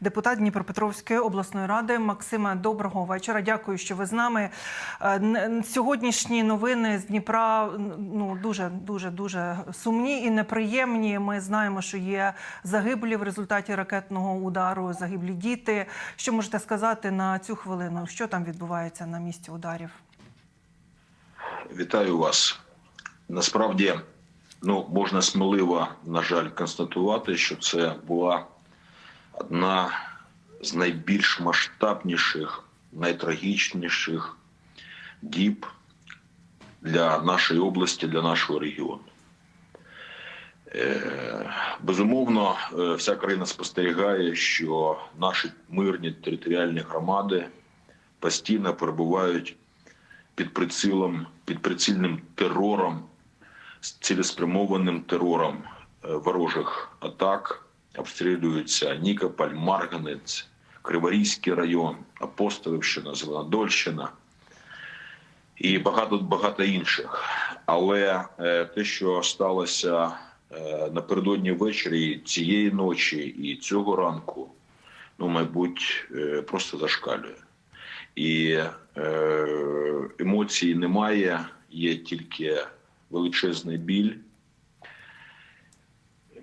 Депутат Дніпропетровської обласної ради Максима Доброго вечора. Дякую, що ви з нами. Е, Сьогоднішні новини з Дніпра ну дуже дуже дуже сумні і неприємні. Ми знаємо, що є загиблі в результаті ракетного удару, загиблі діти. Що можете сказати на цю хвилину? Що там відбувається на місці ударів? Вітаю вас. Насправді, ну можна сміливо, на жаль, констатувати, що це була одна з найбільш масштабніших, найтрагічніших діб для нашої області, для нашого регіону. Е, Безумовно, е, вся країна спостерігає, що наші мирні територіальні громади постійно перебувають під прицілом, під прицільним терором, цілеспрямованим терором е, ворожих атак. Обстрілюються Нікополь, Марганець, Криворізький район, Апостолівщина, Зеленодольщина і багато багато інших. Але е, те, що сталося е, напередодні ввечері цієї ночі і цього ранку, ну, мабуть, е, просто зашкалює. І емоцій немає, є тільки величезний біль.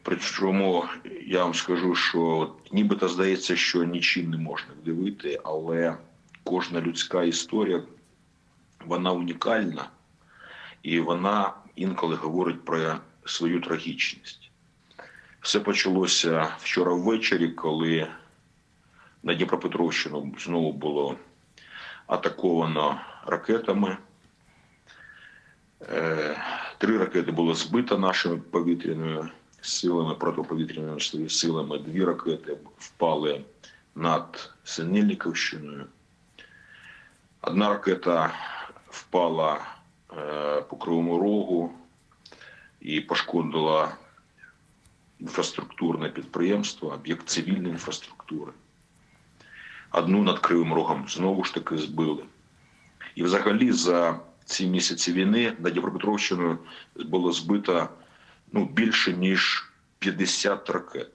Причому я вам скажу, що нібито здається, що нічим не можна вдивити, але кожна людська історія вона унікальна і вона інколи говорить про свою трагічність. Все почалося вчора ввечері, коли на Дніпропетровщину знову було атаковано ракетами. Е, Три ракети було збито нашими повітряними силами, протиповітряними силами. Дві ракети впали над Синельниковщиною. Одна ракета впала е, по Кривому Рогу і пошкодила інфраструктурне підприємство, об'єкт цивільної інфраструктури. Одну над Кривим Рогом знову ж таки збили. І взагалі за ці місяці війни на Дніпропетровщину було збито ну, більше ніж 50 ракет.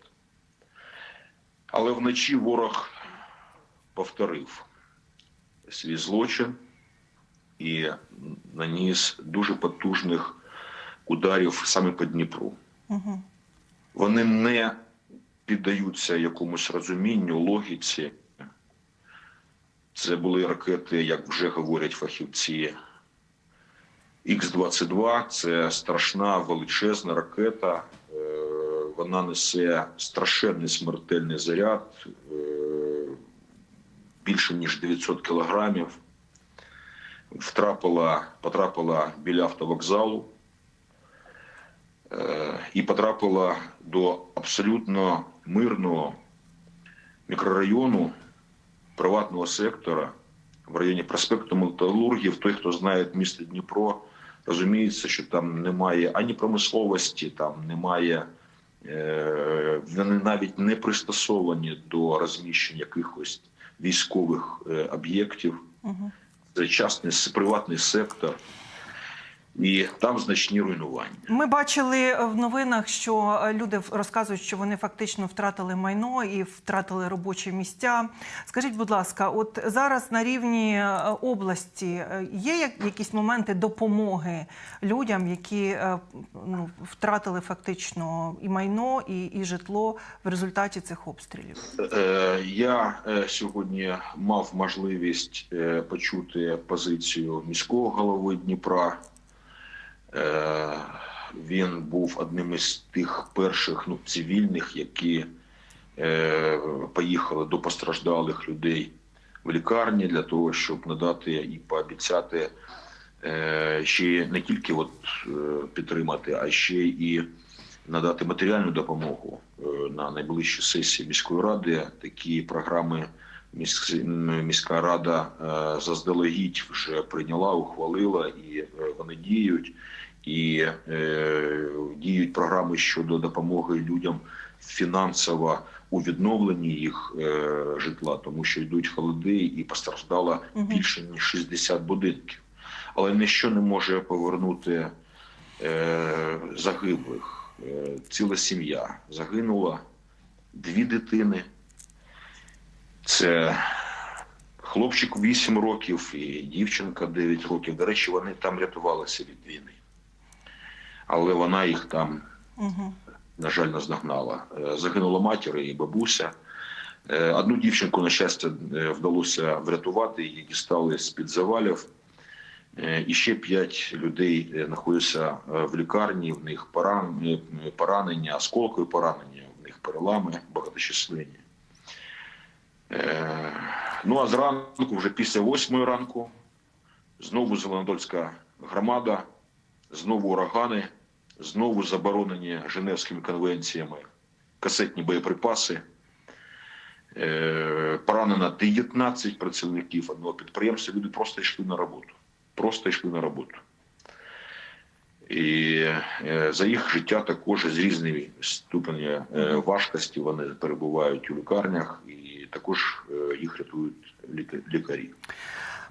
Але вночі ворог повторив свій злочин і наніс дуже потужних ударів саме по Дніпру. Угу. Вони не піддаються якомусь розумінню, логіці. Це були ракети, як вже говорять фахівці. Х-22 це страшна величезна ракета. Е, Вона несе страшенний смертельний заряд, е, більше ніж 900 кілограмів. Втрапила, потрапила біля автовокзалу е, і потрапила до абсолютно мирного мікрорайону приватного сектора в районі проспекту Металургів. Той, хто знає місто Дніпро, розуміється, що там немає ані промисловості, там немає. е, Вони навіть не пристосовані до розміщення якихось військових е, об'єктів. Це частний приватний сектор, і там значні руйнування. Ми бачили в новинах, що люди розказують, що вони фактично втратили майно і втратили робочі місця. Скажіть, будь ласка, от зараз на рівні е, області е, є якісь моменти допомоги людям, які е, ну, втратили фактично і майно, і, і житло в результаті цих обстрілів? Я сьогодні мав можливість почути позицію міського голови Дніпра. Е, Він був одним із тих перших ну, цивільних, які е, поїхали до постраждалих людей в лікарні для того, щоб надати і пообіцяти е, ще не тільки от, е, підтримати, а ще і надати матеріальну допомогу е, на найближчій сесії міської ради. Такі програми міс- міська рада заздалегідь вже прийняла, ухвалила, і вони діють. І е, діють програми щодо допомоги людям фінансово у відновленні їх е, житла, тому що йдуть холоди і постраждало Мгм. більше ніж 60 будинків. Але ніщо не може повернути е, загиблих. Е, ціла сім'я загинула, дві дитини, Це хлопчик 8 років і дівчинка 9 років. До речі, вони там рятувалися від війни. Але вона їх там Угу. на жаль, наздогнала. Е, Загинула матір і бабуся. Е, Одну дівчинку, на щастя, е, вдалося врятувати, її дістали з-під завалів. І ще п'ять людей знаходяться в лікарні, в них поранення, осколкові поранення, в них перелами багаточисленні. Ну а зранку, вже після восьмої ранку, знову Зеленодольська громада, знову урагани, знову заборонені Женевськими конвенціями касетні боєприпаси. Е, Поранено 19 працівників одного підприємства. Люди просто йшли на роботу. Просто йшли на роботу. І е, за їх життя також з різними ступенями е, важкості вони перебувають у лікарнях і також е, їх рятують лікарі.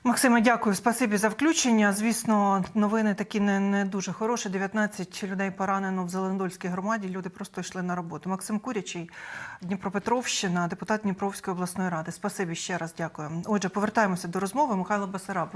Максиме, дякую. Спасибі за включення. Звісно, новини такі не, не дуже хороші. 19 людей поранено в Зелендольській громаді. Люди просто йшли на роботу. Максим Курячий, Дніпропетровщина, депутат Дніпровської обласної ради. Спасибі ще раз дякую. Отже, повертаємося до розмови. Михайло Басараб.